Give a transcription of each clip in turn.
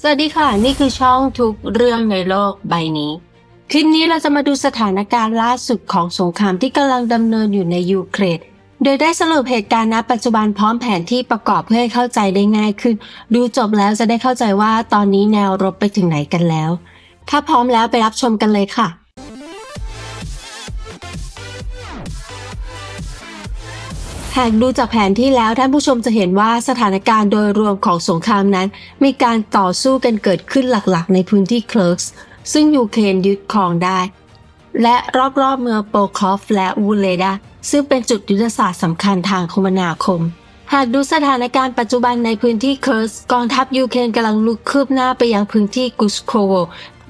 สวัสดีค่ะ นี่คือช่องทุกเรื่องในโลกใบนี้ คลิปนี้เราจะมาดูสถานการณ์ล่าสุดของสงครามที่กำลังดำเนินอยู่ในยูเครนโดยได้สรุปเหตุการณ์ณปัจจุบันพร้อมแผนที่ประกอบเพื่อให้เข้าใจได้ง่ายขึ้น ดูจบแล้วจะได้เข้าใจว่าตอนนี้แนวรบไปถึงไหนกันแล้ว ถ้าพร้อมแล้วไปรับชมกันเลยค่ะ หากดูจากแผนที่แล้วท่านผู้ชมจะเห็นว่าสถานการณ์โดยรวมของสงครามนั้น มีการต่อสู้กันเกิดขึ้นหลักๆ ในพื้นที่เคลิร์กส์ซึ่งยูเครนยึดครองได้ และรอบๆเมืองโปคอฟและวูเลดาซึ่งเป็นจุดยุทธศาสตร์สำคัญทางคมนาคม หากดูสถานการณ์ปัจจุบันในพื้นที่เคิร์สกองทัพยูเครนกำลังลุกคืบหน้าไปยังพื้นที่กุสโคโว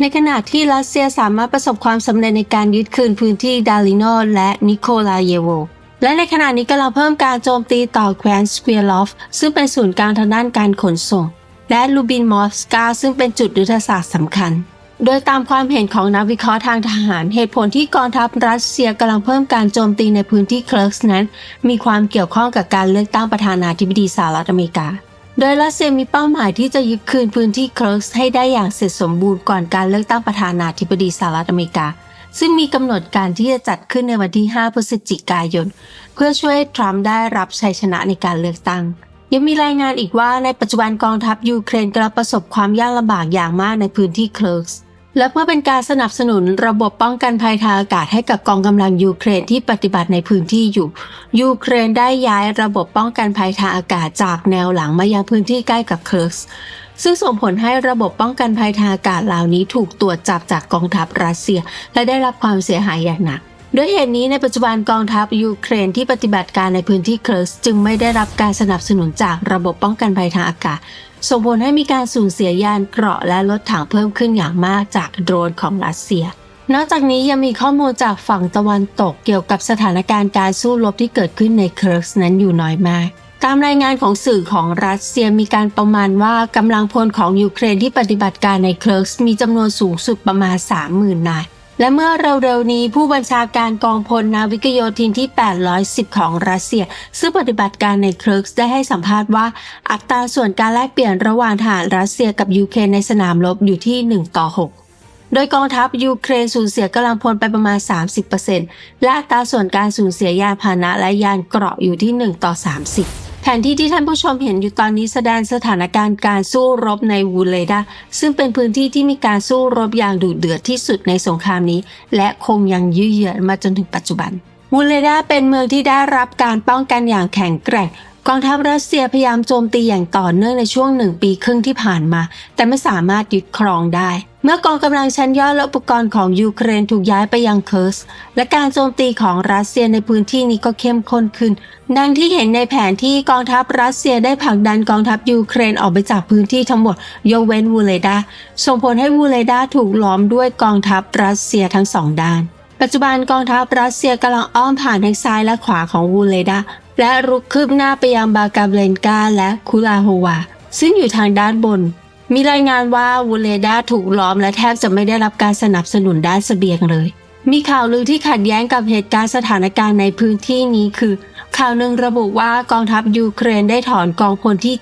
ในขณะที่รัสเซียสามารถประสบความสำเร็จในการยึดคืนพื้นที่ดาลิโนและนิโคลาเยโว และในขณะนี้กำลังเพิ่มการโจมตีต่อแคว้นสเปียรอฟซึ่งเป็นศูนย์กลางทางด้านการขนส่ง และลูบินมอสกาซึ่งเป็นจุดยุทธศาสตร์สำคัญ โดยตามความเห็นของนักวิเคราะห์ทางทหาร เหตุผลที่กองทัพรัสเซียกำลังเพิ่มการโจมตีในพื้นที่เคลิร์กส์นั้น มีความเกี่ยวข้องกับการเลือกตั้งประธานาธิบดีสหรัฐอเมริกาโดยรัสเซียมีเป้าหมายที่จะยึดคืนพื้นที่เคลิร์กส์ให้ได้อย่างเสร็จสมบูรณ์ก่อนการเลือกตั้งประธานาธิบดีสหรัฐอเมริกา ซึ่งมีกำหนดการที่จะจัดขึ้นในวันที่ 5 พฤศจิกายน เพื่อช่วยทรัมป์ได้รับชัยชนะในการเลือกตั้ง ยังมีรายงานอีกว่าในปัจจุบันกองทัพยูเครนกำลังประสบความยากลำบากอย่างมากในพื้นที่เคลิร์กส์และเพื่อเป็นการสนับสนุนระบบป้องกันภัยทางอากาศให้กับกองกำลังยูเครนที่ปฏิบัติในพื้นที่อยู่ ยูเครนได้ย้ายระบบป้องกันภัยทางอากาศจากแนวหลังมายังพื้นที่ใกล้กับเคิร์กส์ ซึ่งส่งผลให้ระบบป้องกันภัยทางอากาศเหล่านี้ถูกตรวจจับจากกองทัพรัสเซีย และได้รับความเสียหายอย่างหนักด้วยเหตุนี้ในปัจจุบันกองทัพยูเครนที่ปฏิบัติการในพื้นที่เคิร์สจึงไม่ได้รับการสนับสนุนจากระบบป้องกันภัยทางอากาศ ส่งผลให้มีการสูญเสียยานเกราะและรถถังเพิ่มขึ้นอย่างมากจากโดรนของรัสเซีย นอกจากนี้ยังมีข้อมูลจากฝั่งตะวันตกเกี่ยวกับสถานการณ์การสู้รบที่เกิดขึ้นในเคิร์สนั้นอยู่น้อยมาก ตามรายงานของสื่อของรัสเซียมีการประมาณว่ากำลังพลของยูเครนที่ปฏิบัติการในเคลิร์สมีจำนวนสูงสุดประมาณ 30,000 นาย และเมื่อเร็วๆนี้ผู้บัญชาการกองพลนาวิกโยธินที่ 810 ของรัสเซีย ซึ่งปฏิบัติการในเคิร์กส์ได้ให้สัมภาษณ์ว่า อัตราส่วนการแลกเปลี่ยนระหว่างทหารรัสเซียกับยูเครนในสนามรบอยู่ที่ 1 ต่อ 6โดยกองทัพยูเครนสูญเสียกำลังพลไปประมาณ 30%และอัตราส่วนการสูญเสียยานพาหนะและยานเกราะอยู่ที่ 1 ต่อ 30 แผนที่ที่ท่านผู้ชมเห็นอยู่ตอนนี้แสดงสถานการณ์การสู้รบในวูเลดาซึ่งเป็นพื้นที่ที่มีการสู้รบอย่างดุเดือดที่สุดในสงครามนี้ และคงยังยืดเยื้อมาจนถึงปัจจุบันวูเลดาเป็นเมืองที่ได้รับการป้องกันอย่างแข็งแกร่ง กองทัพรัสเซียพยายามโจมตีอย่างต่อเนื่องในช่วงหนึ่งปีครึ่งที่ผ่านมา แต่ไม่สามารถยึดครองได้ เมื่อกองกำลังชั้นยอดและอุปกรณ์ของยูเครนถูกย้ายไปยังเคิร์สและการโจมตีของรัสเซียในพื้นที่นี้ก็เข้มข้นขึ้น ดังที่เห็นในแผนที่กองทัพรัสเซียได้ผลักดันกองทัพยูเครนออกไปจากพื้นที่ทั้งหมดยกเว้นวูเลดาส่งผลให้วูเลดาถูกล้อมด้วยกองทัพรัสเซียทั้งสองด้านปัจจุบันกองทัพรัสเซียกำลังอ้อมผ่านทางซ้ายและขวาของวูเลดา และรุกคืบหน้าไปยังบากาเบลนกาและคูลาโฮวา ซึ่งอยู่ทางด้านบน มีรายงานว่าวูเลดาถูกล้อมและแทบจะไม่ได้รับการสนับสนุนด้านเสบียงเลย มีข่าวลือที่ขัดแย้งกับเหตุการณ์สถานการณ์ในพื้นที่นี้คือ ข่าวหนึ่งระบุว่ากองทัพยูเครนได้ถอนกองพลที่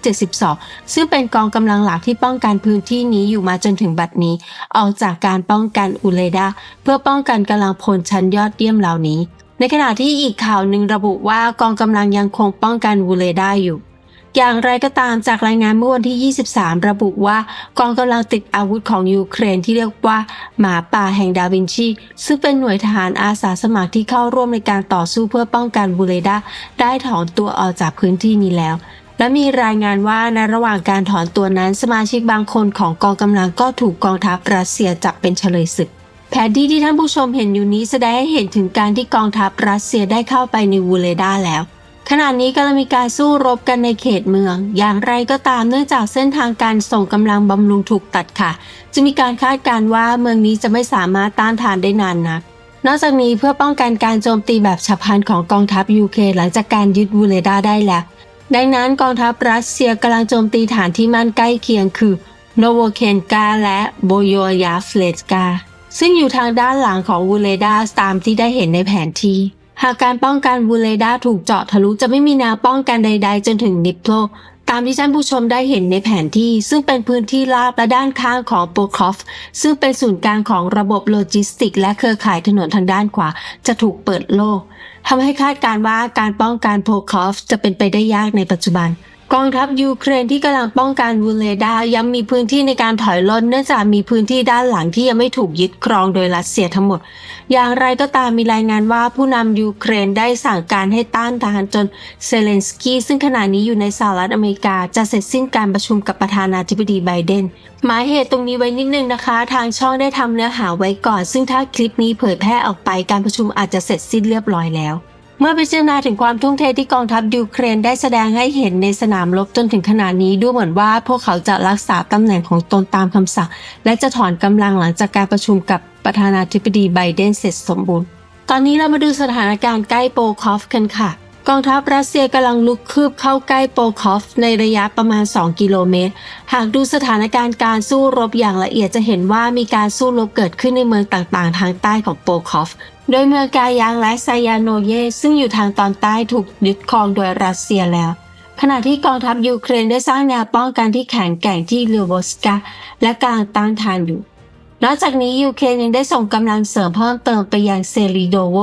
72 ซึ่งเป็นกองกำลังหลักที่ป้องกันพื้นที่นี้อยู่มาจนถึงบัดนี้ ออกจากการป้องกันอูเลดาเพื่อป้องกันกำลังพลชั้นยอดเยี่ยมเหล่านี้ ในขณะที่อีกข่าวหนึ่งระบุว่ากองกำลังยังคงป้องกันวูเลดาอยู่ อย่างไรก็ตามจากรายงานเมื่อวันที่ 23 ระบุว่ากองกำลังติดอาวุธของยูเครนที่เรียกว่า หมาป่าแห่งดาวินชี ซึ่งเป็นหน่วยทหารอาสาสมัครที่เข้าร่วมในการต่อสู้เพื่อป้องกันบูเลดาได้ถอนตัวออกจากพื้นที่นี้แล้วและมีรายงานว่าในระหว่างการถอนตัวนั้นสมาชิกบางคนของกองกำลังก็ถูกกองทัพรัสเซียจับเป็นเฉลยศึก แผนที่ที่ท่านผู้ชมเห็นอยู่นี้แสดงให้เห็นถึงการที่กองทัพรัสเซียได้เข้าไปในวูเลดาแล้ว ขณะนี้กำลังมีการสู้รบกันในเขตเมือง อย่างไรก็ตามเนื่องจากเส้นทางการส่งกำลังบำรุงถูกตัดค่ะจะมีการคาดการณ์ว่าเมืองนี้จะไม่สามารถต้านทานได้นานนัก นอกจากนี้เพื่อป้องกันการโจมตีแบบฉับพลันของกองทัพยูเครนหลังจากการยึดวูเลดาได้แล้ว ดังนั้นกองทัพรัสเซียกำลังโจมตีฐานที่มั่นใกล้เคียงคือโนโวเคนกาและโบโยยาฟเลสกา ซึ่งอยู่ทางด้านหลังของวูเลดาตามที่ได้เห็นในแผนที่ หากการป้องกันวูเลดาถูกเจาะทะลุจะไม่มีแนวป้องกันใด ๆ จนถึงนิปโลตามที่ท่านผู้ชมได้เห็นในแผนที่ ซึ่งเป็นพื้นที่ราบและด้านข้างของโปคอฟ ซึ่งเป็นศูนย์กลางของระบบโลจิสติก และเครือข่ายถนนทางด้านขวา จะถูกเปิดโล่ทำให้คาดการว่าการป้องกันโปคอฟจะเป็นไปได้ยากในปัจจุบัน กองทัพยูเครนที่กำลังป้องกันวูเลดายังมีพื้นที่ในการถอยล่นเนื่องจากมีพื้นที่ด้านหลังที่ยังไม่ถูกยึดครองโดยรัสเซียทั้งหมด อย่างไรก็ตามมีรายงานว่าผู้นำยูเครนได้สั่งการให้ต้านทานจนเซเลนสกี้ซึ่งขณะนี้อยู่ในสหรัฐอเมริกาจะเสร็จสิ้นการประชุมกับประธานาธิบดีไบเดนหมายเหตุตรงนี้ไว้นิดนึงนะคะ ทางช่องได้ทำเนื้อหาไว้ก่อน ซึ่งถ้าคลิปนี้เผยแพร่ออกไปการประชุมอาจจะเสร็จสิ้นเรียบร้อยแล้ว เมื่อพิจารณาถึงความทุ่มเทที่กองทัพยูเครนได้แสดงให้เห็นในสนามรบจนถึงขณะนี้ดูเหมือนว่าพวกเขาจะรักษาตำแหน่งของตนตามคำสั่ง และจะถอนกำลังหลังจากการประชุมกับประธานาธิบดีไบเดนเสร็จสมบูรณ์ ตอนนี้เรามาดูสถานการณ์ใกล้โปคอฟกันค่ะ กองทัพรัสเซียกำลังลุกคืบเข้าใกล้โปคอฟในระยะประมาณ 2 กิโลเมตร หากดูสถานการณ์การสู้รบอย่างละเอียดจะเห็นว่ามีการสู้รบเกิดขึ้นในเมืองต่างๆ ทางใต้ของโปคอฟ โดยเมืองกายังและไซยาโนเยซึ่งอยู่ทางตอนใต้ถูกยึดครองโดยรัสเซียแล้ว ขณะที่กองทัพยูเครนได้สร้างแนวป้องกันที่แข็งแกร่งที่ลิวอสกาและกำลังต้านทานอยู่ นอกจากนี้ยูเครนยังได้ส่งกำลังเสริมเพิ่มเติมไปยังเซริโดโว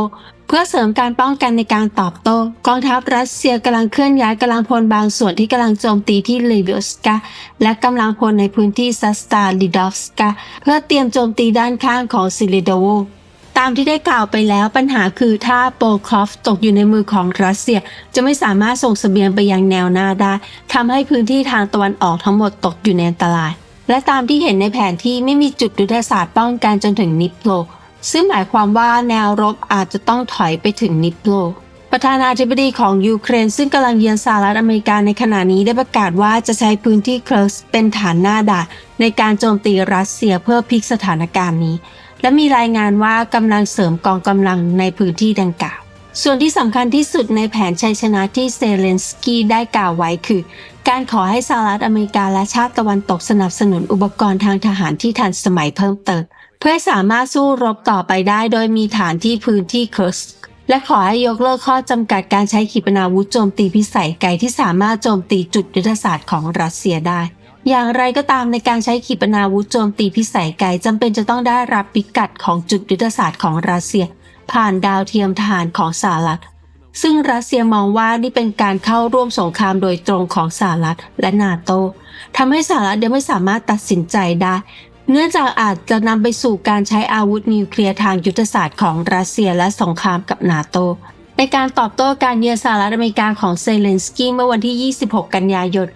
เพื่อเสริมการป้องกันในการตอบโต้ กองทัพรัสเซียกำลังเคลื่อนย้ายกำลังพลบางส่วนที่กำลังโจมตีที่ลิวอสกาและกำลังพลในพื้นที่ซัสตาลิดอฟสกาเพื่อเตรียมโจมตีด้านข้างของซิลิโดโว ตามที่ได้กล่าวไปแล้วปัญหาคือถ้าโปคอฟตกอยู่ในมือของรัสเซีย จะไม่สามารถส่งเสบียงไปยังแนวหน้าได้ทำให้พื้นที่ทางตะวันออกทั้งหมดตกอยู่ในอันตราย และตามที่เห็นในแผนที่ไม่มีจุดยุทธศาสตร์ป้องกันจนถึงนิปโลซึ่งหมายความว่าแนวรบอาจจะต้องถอยไปถึงนิปโลประธานาธิบดีของยูเครนซึ่งกำลังเยือนสหรัฐอเมริกาในขณะนี้ได้ประกาศว่าจะใช้พื้นที่เคิร์สเป็นฐานหน้าด่านในการโจมตีรัสเซียเพื่อพลิกสถานการณ์นี้ และมีรายงานว่ากำลังเสริมกองกำลังในพื้นที่ดังกล่าว ส่วนที่สำคัญที่สุดในแผนชัยชนะที่เซเลนสกี้ได้กล่าวไว้คือ การขอให้สหรัฐอเมริกาและชาติตะวันตกสนับสนุนอุปกรณ์ทางทหารที่ทันสมัยเพิ่มเติม เพื่อสามารถสู้รบต่อไปได้โดยมีฐานที่พื้นที่เคิร์สและขอให้ยกเลิกข้อจำกัดการใช้ขีปนาวุธโจมตีพิสัยไกลที่สามารถโจมตีจุดยุทธศาสตร์ของรัสเซียได้ อย่างไรก็ตามในการใช้ขีปนาวุธโจมตีพิสัยไกลจำเป็นจะต้องได้รับพิกัดของจุดยุทธศาสตร์ของรัสเซีย ผ่านดาวเทียมทหารของสหรัฐ ซึ่งรัสเซียมองว่านี่เป็นการเข้าร่วมสงครามโดยตรงของสหรัฐและนาโตทำให้สหรัฐยังไม่สามารถตัดสินใจได้ เนื่องจากอาจจะนำไปสู่การใช้อาวุธนิวเคลียร์ทางยุทธศาสตร์ของรัสเซียและสงครามกับนาโตในการตอบโต้การเยือนสหรัฐอเมริกาของเซเลนสกี้เมื่อวันที่ 26 กันยายน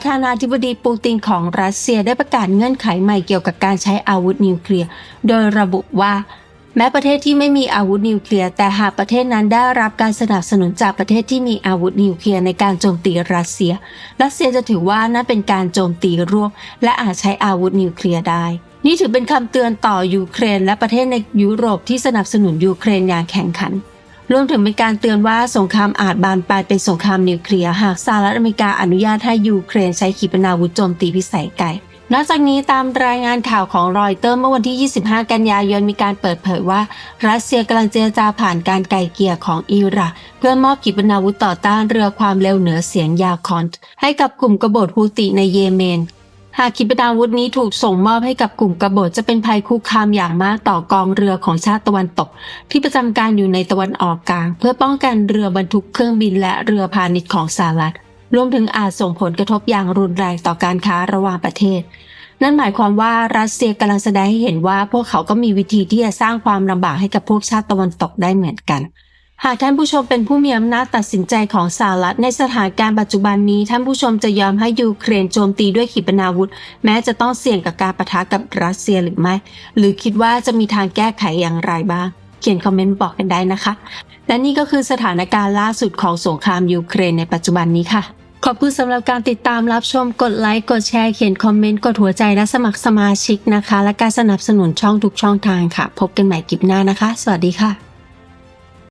ประธานาธิบดีปูตินของรัสเซียได้ประกาศเงื่อนไขใหม่เกี่ยวกับการใช้อาวุธนิวเคลียร์ โดยระบุว่า แม้ประเทศที่ไม่มีอาวุธนิวเคลียร์แต่หากประเทศนั้นได้รับการสนับสนุนจากประเทศที่มีอาวุธนิวเคลียร์ในการโจมตีรัสเซีย รัสเซียจะถือว่านั่นเป็นการโจมตีร่วมและอาจใช้อาวุธนิวเคลียร์ได้นี่ถือเป็นคำเตือนต่อยูเครนและประเทศในยุโรปที่สนับสนุนยูเครนอย่างแข่งขัน รวมถึงเป็นการเตือนว่าสงครามอาจบานปลายเป็นสงครามนิวเคลียร์หากสหรัฐอเมริกาอนุญาตให้ยูเครนใช้ขีปนาวุธโจมตีพิสัยไกลนอกจากนี้ตามรายงานข่าวของรอยเตอร์เมื่อวันที่ 25 กันยายนมีการเปิดเผยว่า รัสเซียกำลังเจรจาผ่านการไกลเกลี่ยของอิร่านเพื่อมอบขีปนาวุธต่อต้านเรือความเร็วเหนือเสียงยาคอนต์ให้กับกลุ่มกบฏฮูติในเยเมน หากขีปนาวุธนี้ถูกส่งมอบให้กับกลุ่มกบฏจะเป็นภัยคุกคามอย่างมากต่อกองเรือของชาติตะวันตก ที่ประจำการอยู่ในตะวันออกกลาง เพื่อป้องกันเรือบรรทุกเครื่องบินและเรือพาณิชย์ของสหรัฐรวมถึงอาจส่งผลกระทบอย่างรุนแรงต่อการค้าระหว่างประเทศ นั่นหมายความว่ารัสเซียกำลังแสดงให้เห็นว่าพวกเขาก็มีวิธีที่จะสร้างความลำบากให้กับพวกชาติตะวันตกได้เหมือนกัน หากท่านผู้ชมเป็นผู้มีอำนาจตัดสินใจของสหรัฐในสถานการณ์ปัจจุบันนี้ ท่านผู้ชมจะยอมให้ยูเครนโจมตีด้วยขีปนาวุธ แม้จะต้องเสี่ยงกับการประทะกับรัสเซียหรือไม่ หรือคิดว่าจะมีทางแก้ไขอย่างไรบ้าง เขียนคอมเมนต์บอกกันได้นะคะ และนี่ก็คือสถานการณ์ล่าสุดของสงครามยูเครนในปัจจุบันนี้ค่ะขอบคุณสำหรับการติดตามรับชมกดไลค์ กดแชร์เขียนคอมเมนต์ กดหัวใจและสมัครสมาชิกนะคะ และการสนับสนุนช่องทุกช่องทางค่ะ พบกันใหม่คลิปหน้านะคะ สวัสดีค่ะ